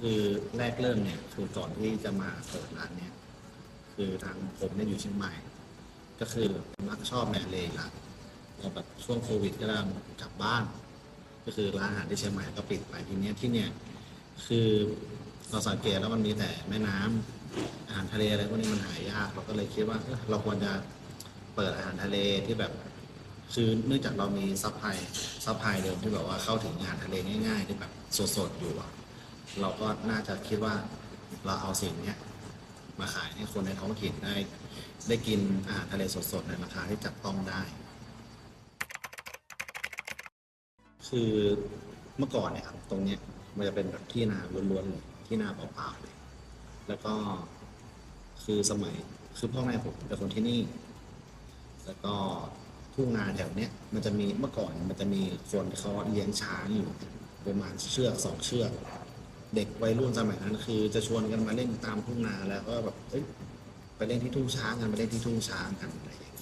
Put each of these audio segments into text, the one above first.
คือแรกเริ่มเนี่ยคือก่อนที่จะมาเปิดร้านเนี่ยคือทางผมเนี่ยอยู่เชียงใหม่ ก็คือมักชอบแมทเลยละแล้วแบบช่วงโควิดก็ต้องกลับบ้าน ก็คือร้านอาหารที่เชียงใหม่ก็ปิดไปทีเนี้ยที่เนี่ยคือเราสังเกตแล้วมันมีแต่แม่น้ำอาหารทะเลอะไรพวกนี้มันหายาก เราก็เลยคิดว่าเอ้ยเราควรจะเปิดอาหารทะเลที่แบบคือเนื่องจากเรามีซัพพลายซัพพลายเดิมที่แบบว่าเข้าถึงอาหารทะเลง่าย ๆ ที่แบบสดๆอยู่อะ เราก็น่าจะคิดว่าเราเอาสิ่งนี้มาขายให้คนในท้องถิ่นได้ ได้กินอาหารทะเลสดๆในราคาที่จับต้องได้ คือเมื่อก่อนเนี่ยครับตรงเนี้ยมันจะเป็นแบบที่นาล้วนๆเลยที่นาเปล่าๆเลย แล้วก็คือสมัยคือพ่อแม่ผมเป็นคนที่นี่ แล้วก็ทุ่งนาแถวเนี้ยมันจะมีเมื่อก่อนมันจะมีคนเขาเลี้ยงช้างอยู่ประมาณเชือกสองเชือก เด็กวัยรุ่นสมัยนั้นคือ จะชวนกันมาเล่นตามทุ่งนาแล้วก็แบบเอ้ยไปเล่นที่ทุ่งช้างกันไปเล่นที่ทุ่งช้างกันอะไรอย่างเงี้ย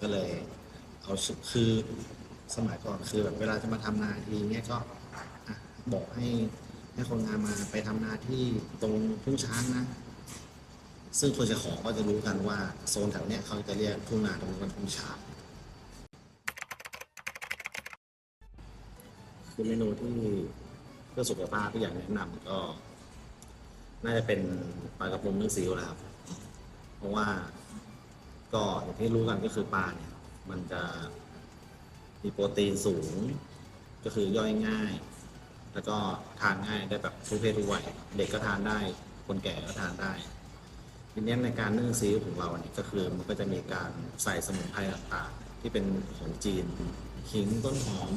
ก็เลยเอาสุคือสมัยก่อนคือแบบเวลาจะมาทำนาทีเนี้ยก็บอกให้ให้คนงานมาไปทำนาที่ตรงทุ่งช้างนะ ซึ่งคนจะของก็จะรู้กันว่าโซนแถวเนี้ยเขาจะเรียกทุ่งนาตรงนี้ว่าทุ่งช้างคือเมนูที่ เพื่อสุขภาพที่อยากแนะนำก็ น่าจะเป็นปลากระพงนึ่งซีอิ๊วแหละครับ เพราะว่าก็อย่างที่รู้กันก็คือปลาเนี่ย มันจะมีโปรตีนสูง ก็คือย่อยง่าย แล้วก็ทานง่ายได้แบบทุกเพศทุกวัยเด็กก็ทานได้ คนแก่ก็ทานได้ทีนี้ในการนึ่งซีอิ๊วของเราเนี่ยก็คือมันก็จะมีการใส่สมุนไพรต่างๆ ที่เป็นของจีนขิงต้นหอม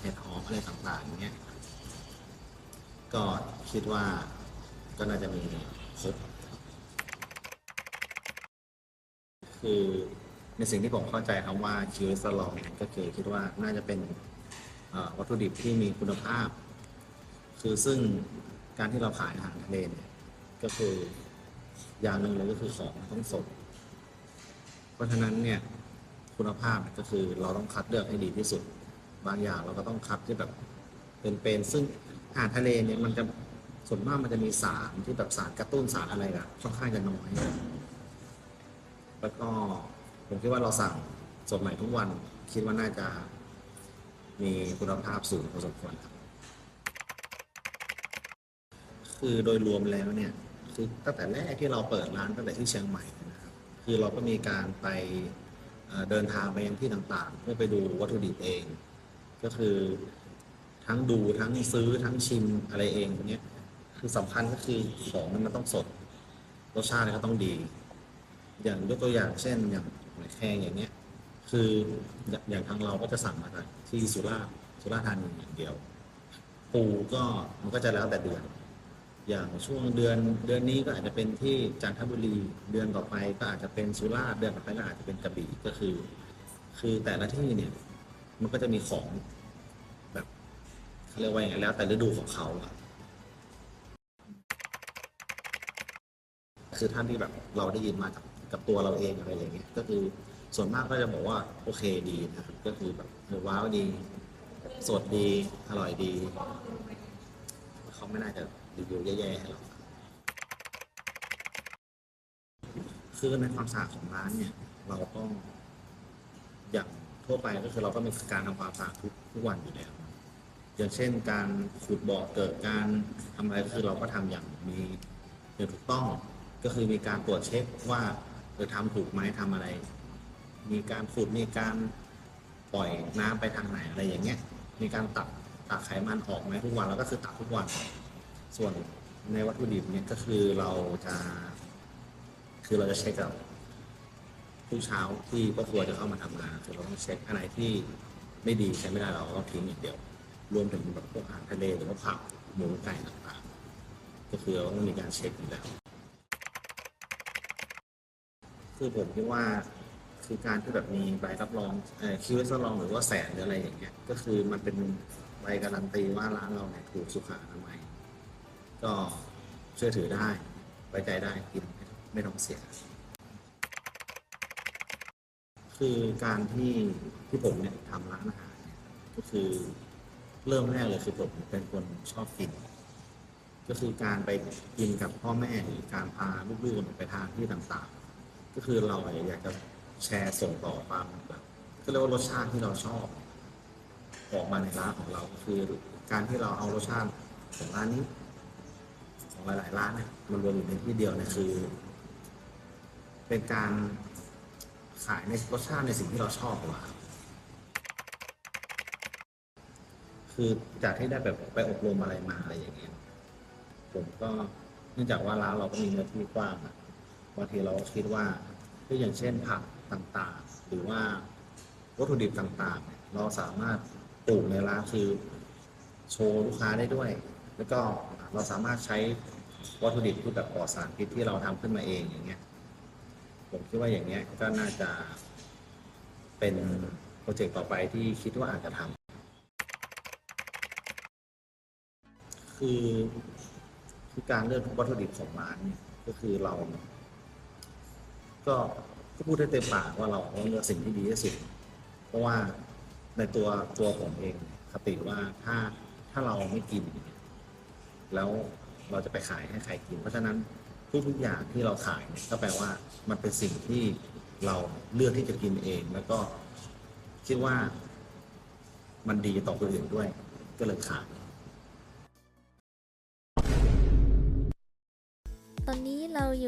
เห็ดหอมอะไรต่างๆอย่างเงี้ย ก็คิดว่าก็น่าจะมีครบคือในสิ่งที่ผมเข้าใจคำว่าคิวสลองก็คือคิดว่าน่าจะเป็นวัตถุดิบที่มีคุณภาพ คือซึ่งการที่เราขายอาหารทะเลเนี่ยก็คืออย่างหนึ่งเลยก็คือของต้องสด เพราะฉะนั้นเนี่ยคุณภาพก็คือเราต้องคัดเลือกให้ดีที่สุด บางอย่างเราก็ต้องคัดที่แบบเป็นๆซึ่ง หารทะเลเนี่ยมันจะส่วนมากมันจะมีสารที่แบบสารกระตุ้นสารอะไรอะค่อนข้างจะน้อย แล้วก็ผมคิดว่าเราสั่งสดใหม่ทุกวัน คิดว่าน่าจะมีคุณภาพสูงพอสมควรครับ คือโดยรวมแล้วเนี่ย คือตั้งแต่แรกที่เราเปิดร้านตั้งแต่ที่เชียงใหม่นะครับ คือเราก็มีการไปเอ่อเดินทางไปยังที่ต่างๆ เพื่อไปดูวัตถุดิบเอง ก็คือ ทั้งดูทั้งซื้อทั้งชิมอะไรเองตรงเนี้ยคือสำคัญก็คือของมันต้องสดรสชาติก็ต้องดี อย่างยกตัวอย่างเช่นอย่างหอยแครงอย่างเนี้ย คืออย่างทางเราก็จะสั่งมาจากที่สุราสุราธานีอย่างเดียว ปูก็มันก็จะแล้วแต่เดือน อย่างช่วงเดือนเดือนนี้ก็อาจจะเป็นที่จันทบุรีเดือนต่อไปก็อาจจะเป็นสุราษฎร์เดือนต่อไปก็อาจจะเป็นกระบี่ก็คือ คือแต่ละที่เนี่ยมันก็จะมีของ เรียกว่าอย่างไรแล้วแต่ฤดูของเขาอะคือท่านที่แบบเราได้ยินมาจากกับตัวเราเองอะไรอย่างเงี้ยก็คือส่วนมากก็จะบอกว่าโอเคดีนะครับก็คือแบบเออว้าวดี สดดี อร่อยดี เขาไม่น่าจะรีวิวแย่ๆให้เราคือในความสะอาดของร้านเนี่ย เราก็อย่างทั่วไปก็คือเราก็มีการทำความสะอาดทุกทุกวันอยู่แล้ว อย่างเช่นการขุดบ่อเกิดการทำอะไรก็คือเราก็ทำอย่างมีอย่างถูกต้องก็คือมีการตรวจเช็คว่าเออทำถูกไหมทำอะไร มีการขุดมีการปล่อยน้ำไปทางไหนอะไรอย่างเงี้ย มีการตักตักไขมันออกไหมทุกวันแล้วก็คือตักทุกวัน ส่วนในวัตถุดิบเนี่ยก็คือเราจะ คือเราจะเช็คกับทุกเช้าที่พ่อครัวจะเข้ามาทำงานคือเราต้องเช็คอันไหนที่ไม่ดีใช้ไม่ได้เราก็ทิ้งอย่างเดียว รวมถึงแบบพวกอาหารทะเลหรือว่าผักหมูไก่ต่างๆก็คือเราต้องมีการเช็คอยู่แล้ว คือผมคิดว่าคือการที่แบบมีใบรับรองเอ่อคิวเอสรองหรือว่าแสนหรืออะไรอย่างเงี้ย ก็คือมันเป็นใบการันตีว่าร้านเราเนี่ยถูกสุขอนามัยก็เชื่อถือได้ไว้ใจได้กินไม่ต้องเสีย คือการที่ที่ผมเนี่ยทำร้านอาหารเนี่ยก็คือ เริ่มแรกเลยคือผมเป็นคนชอบกิน ก็คือการไปกินกับพ่อแม่หรือการพาลูกๆไปทานที่ต่างๆ ก็คือเราอยากจะแชร์ส่งต่อความแบบก็เรียกว่ารสชาติที่เราชอบออกมาในร้านของเราคือการที่เราเอารสชาติของร้านนี้ ของหลายๆร้านเนี่ยมันรวมอยู่ในที่เดียวเนี่ยคือ เป็นการขายในรสชาติในสิ่งที่เราชอบกว่า คือจากที่ได้แบบไปอบรมอะไรมาอะไรอย่างเงี้ยผมก็เนื่องจากว่าร้านเราก็มีเนื้อที่กว้างอะบางทีเราก็คิดว่าก็อย่างเช่นผักต่างๆ หรือว่าวัตถุดิบต่างๆเนี่ยเราสามารถปลูกในร้านคือโชว์ลูกค้าได้ด้วย แล้วก็เราสามารถใช้วัตถุดิบที่แบบปลอดสารพิษที่เราทำขึ้นมาเองอย่างเงี้ย ผมคิดว่าอย่างเงี้ยก็น่าจะเป็นโปรเจกต์ต่อไปที่คิดว่าอาจจะทำ คือคือการเลือกวัตถุดิบของร้านเนี่ยก็คือเรา ก็ก็พูดได้เต็มปากว่าเราต้องเลือกสิ่งที่ดีที่สุด เพราะว่าในตัวตัวผมเองคติว่าถ้าถ้าเราไม่กิน แล้วเราจะไปขายให้ใครกิน เพราะฉะนั้นทุกๆอย่างที่เราขายเนี่ยก็แปลว่ามันเป็นสิ่งที่เราเลือกที่จะกินเอง แล้วก็คิดว่ามันดีต่อคนอื่นด้วย ก็เลยขาย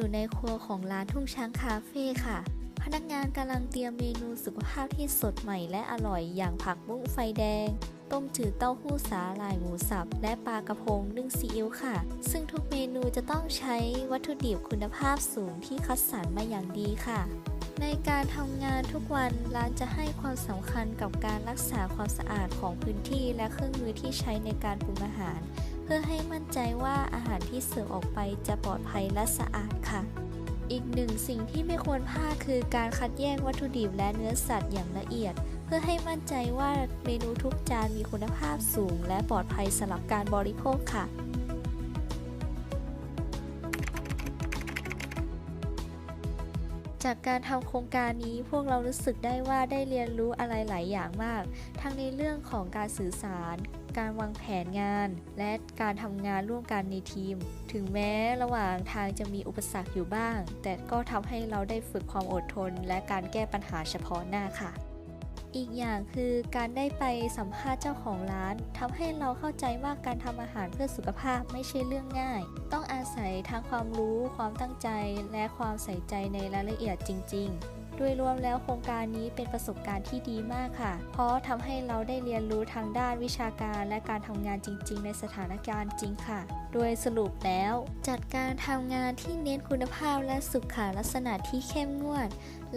อยู่ในครัวของร้านทุ่งช้างคาเฟ่ค่ะ พนักงานกำลังเตรียมเมนูสุขภาพที่สดใหม่และอร่อยอย่างผักบุ้งไฟแดง ต้มจืดเต้าหู้สาหร่ายหมูสับ และปลากระพงนึ่งซีอิ๊วค่ะ ซึ่งทุกเมนูจะต้องใช้วัตถุดิบคุณภาพสูงที่คัดสรรมาอย่างดีค่ะ ในการทำงานทุกวันร้านจะให้ความสำคัญกับการรักษาความสะอาดของพื้นที่และเครื่องมือที่ใช้ในการปรุงอาหาร พื่อให้มั่นใจว่าอาหารที่เสิร์ฟออกไปจะปลอดภัยและสะอาดค่ะ อีกหนึ่งสิ่งที่ไม่ควรพลาดคือการคัดแยกวัตถุดิบและเนื้อสัตว์อย่างละเอียด เพื่อให้มั่นใจว่าเมนูทุกจานมีคุณภาพสูง และปลอดภัยสำหรับการบริโภคค่ะจากการทำโครงการนี้พวกเรารู้สึกได้ว่าได้เรียนรู้อะไรหลายอย่างมาก ทั้งในเรื่องของการสื่อสาร การวางแผนงาน และการทำงานร่วมกันในทีม ถึงแม้ระหว่างทางจะมีอุปสรรคอยู่บ้าง แต่ก็ทำให้เราได้ฝึกความอดทน และการแก้ปัญหาเฉพาะหน้าค่ะอีกอย่างคือการได้ไปสัมภาษณ์เจ้าของร้านทำให้เราเข้าใจว่าการทำอาหารเพื่อสุขภาพไม่ใช่เรื่องง่าย ต้องอาศัยทั้งความรู้ ความตั้งใจ และความใส่ใจในรายละเอียดจริง ๆ โดยรวมแล้วโครงการนี้เป็นประสบการณ์ที่ดีมากค่ะ เพราะทำให้เราได้เรียนรู้ทางด้านวิชาการและการทำงานจริง ๆ ในสถานการณ์จริงค่ะ โดยสรุปแล้ว จัดการทำงานที่เน้นคุณภาพและสุขลักษณะที่เข้มงวด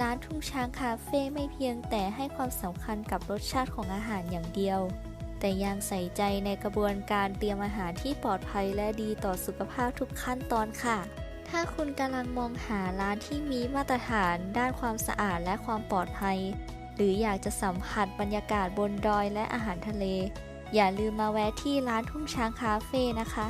ร้านทุ่งช้างคาเฟ่ไม่เพียงแต่ให้ความสำคัญกับรสชาติของอาหารอย่างเดียวแต่ยังใส่ใจในกระบวนการเตรียมอาหารที่ปลอดภัยและดีต่อสุขภาพทุกขั้นตอนค่ะ ถ้าคุณกำลังมองหาร้านที่มีมาตรฐานด้านความสะอาดและความปลอดภัย หรืออยากจะสัมผัสบรรยากาศบนดอยและอาหารทะเล อย่าลืมมาแวะที่ร้านทุ่งช้างคาเฟ่นะคะ